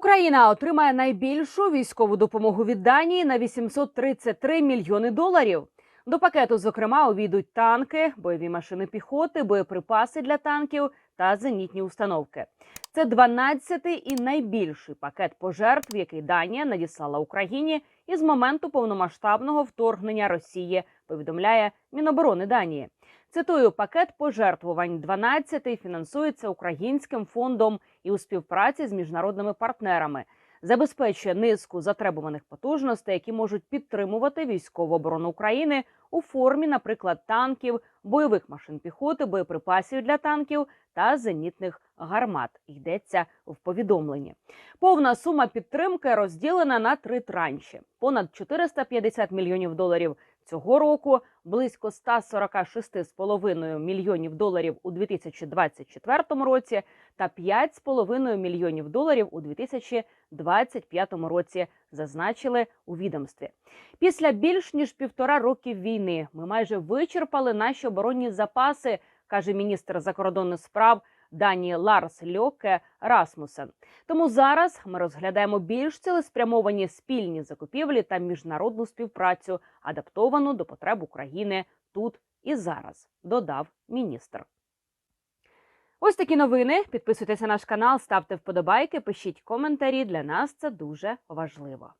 Україна отримає найбільшу військову допомогу від Данії на 833 мільйони доларів. До пакету, зокрема, увійдуть танки, бойові машини піхоти, боєприпаси для танків та зенітні установки. Це 12-й і найбільший пакет пожертв, який Данія надіслала Україні із моменту повномасштабного вторгнення Росії. Повідомляє Міноборони Данії. Цитую, пакет пожертвувань 12-й фінансується українським фондом і у співпраці з міжнародними партнерами. Забезпечує низку затребуваних потужностей, які можуть підтримувати військову оборону України у формі, наприклад, танків, бойових машин піхоти, боєприпасів для танків та зенітних гармат. Йдеться в повідомленні. Повна сума підтримки розділена на три транші: понад 450 мільйонів доларів цього року, близько 146,5 мільйонів доларів у 2024 році та 5,5 мільйонів доларів у 2025 році. Зазначили у відомстві. Після більш ніж півтора років війни ми майже вичерпали наші оборонні запаси, каже міністр закордонних справ Данії Ларс Льоке Расмусен. Тому зараз ми розглядаємо більш цілеспрямовані спільні закупівлі та міжнародну співпрацю, адаптовану до потреб України тут і зараз, додав міністр. Ось такі новини. Підписуйтесь на наш канал, ставте вподобайки, пишіть коментарі. Для нас це дуже важливо.